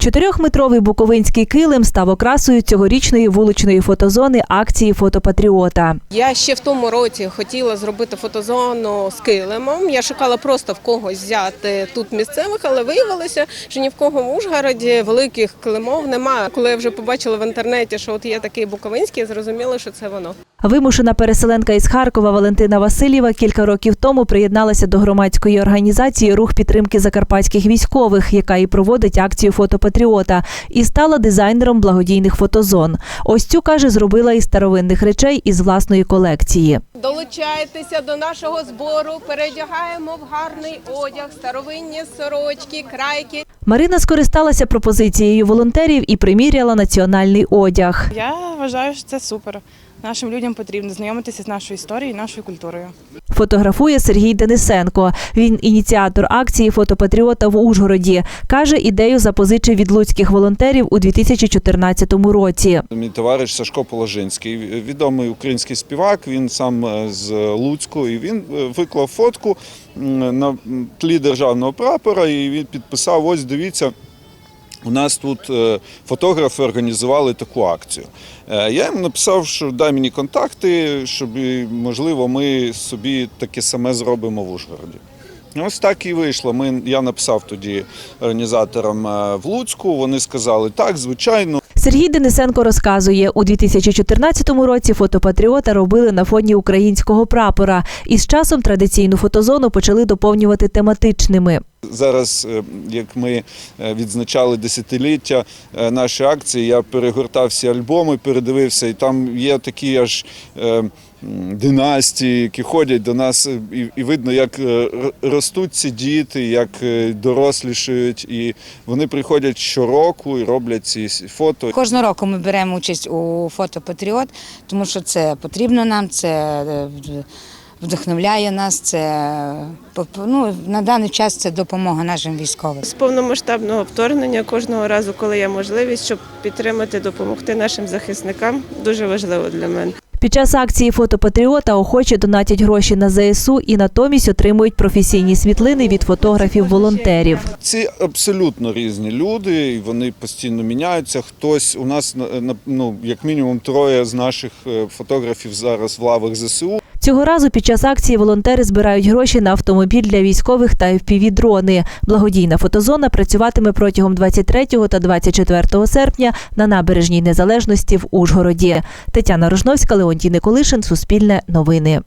Чотирьохметровий буковинський килим став окрасою цьогорічної вуличної фотозони акції Фотопатріота. Я ще в тому році хотіла зробити фотозону з килимом. Я шукала просто в когось взяти тут місцевих, але виявилося, що ні в кого в Ужгороді великих килимов немає. Коли я вже побачила в інтернеті, що от є такий буковинський, я зрозуміла, що це воно. Вимушена переселенка із Харкова Валентина Васильєва кілька років тому приєдналася до громадської організації Рух підтримки закарпатських військових, яка і проводить акцію Фотопатріота, і стала дизайнером благодійних фотозон. Ось цю каже, зробила із старовинних речей із власної колекції. Долучайтеся до нашого збору, передягаємо в гарний одяг, старовинні сорочки, крайки. Марина скористалася пропозицією волонтерів і приміряла національний одяг. Я вважаю, що це супер. Нашим людям потрібно знайомитися з нашою історією, нашою культурою. Фотографує Сергій Денисенко. Він ініціатор акції Фотопатріота в Ужгороді. Каже, ідею запозичив від луцьких волонтерів у 2014 році. Мій товариш Сашко Положинський, відомий український співак. Він сам е, з Луцьку, і він е, виклав фотку на тлі державного прапора. І він підписав: ось дивіться. У нас тут е, фотографи організували таку акцію. Е, Я їм написав, що дай мені контакти, щоб можливо ми собі таке саме зробимо в Ужгороді. Ось так і вийшло. Ми, я написав тоді організаторам е, в Луцьку. Вони сказали, так, звичайно. Сергій Денисенко розказує, у 2014 році фотопатріота робили на фоні українського прапора, і з часом традиційну фотозону почали доповнювати тематичними. Зараз, е, як ми е, відзначали десятиліття е, нашої акції, я перегортав всі альбоми, передивився, і там є такі аж династії, які ходять до нас, і, видно, як ростуть ці діти, як дорослішають, і вони приходять щороку і роблять ці фото. Кожного року ми беремо участь у фото Патріот, тому що це потрібно нам, це вдохновляє нас. Це ну, на даний час це допомога нашим військовим. З повномасштабного вторгнення кожного разу, коли є можливість, щоб підтримати, допомогти нашим захисникам, дуже важливо для мене. Під час акції Фотопатріота охочі донатять гроші на ЗСУ і натомість отримують професійні світлини від фотографів-волонтерів. Ці абсолютно різні люди, і вони постійно міняються. Хтось у нас на- на- ну, як мінімум троє з наших е, фотографів зараз в лавах ЗСУ. Цього разу під час акції волонтери збирають гроші на автомобіль для військових та FPV-дрони. Благодійна фотозона працюватиме протягом 23 та 24 серпня на набережній незалежності в Ужгороді. Тетяна Рожновська, Леонтій Николишин, Суспільне новини.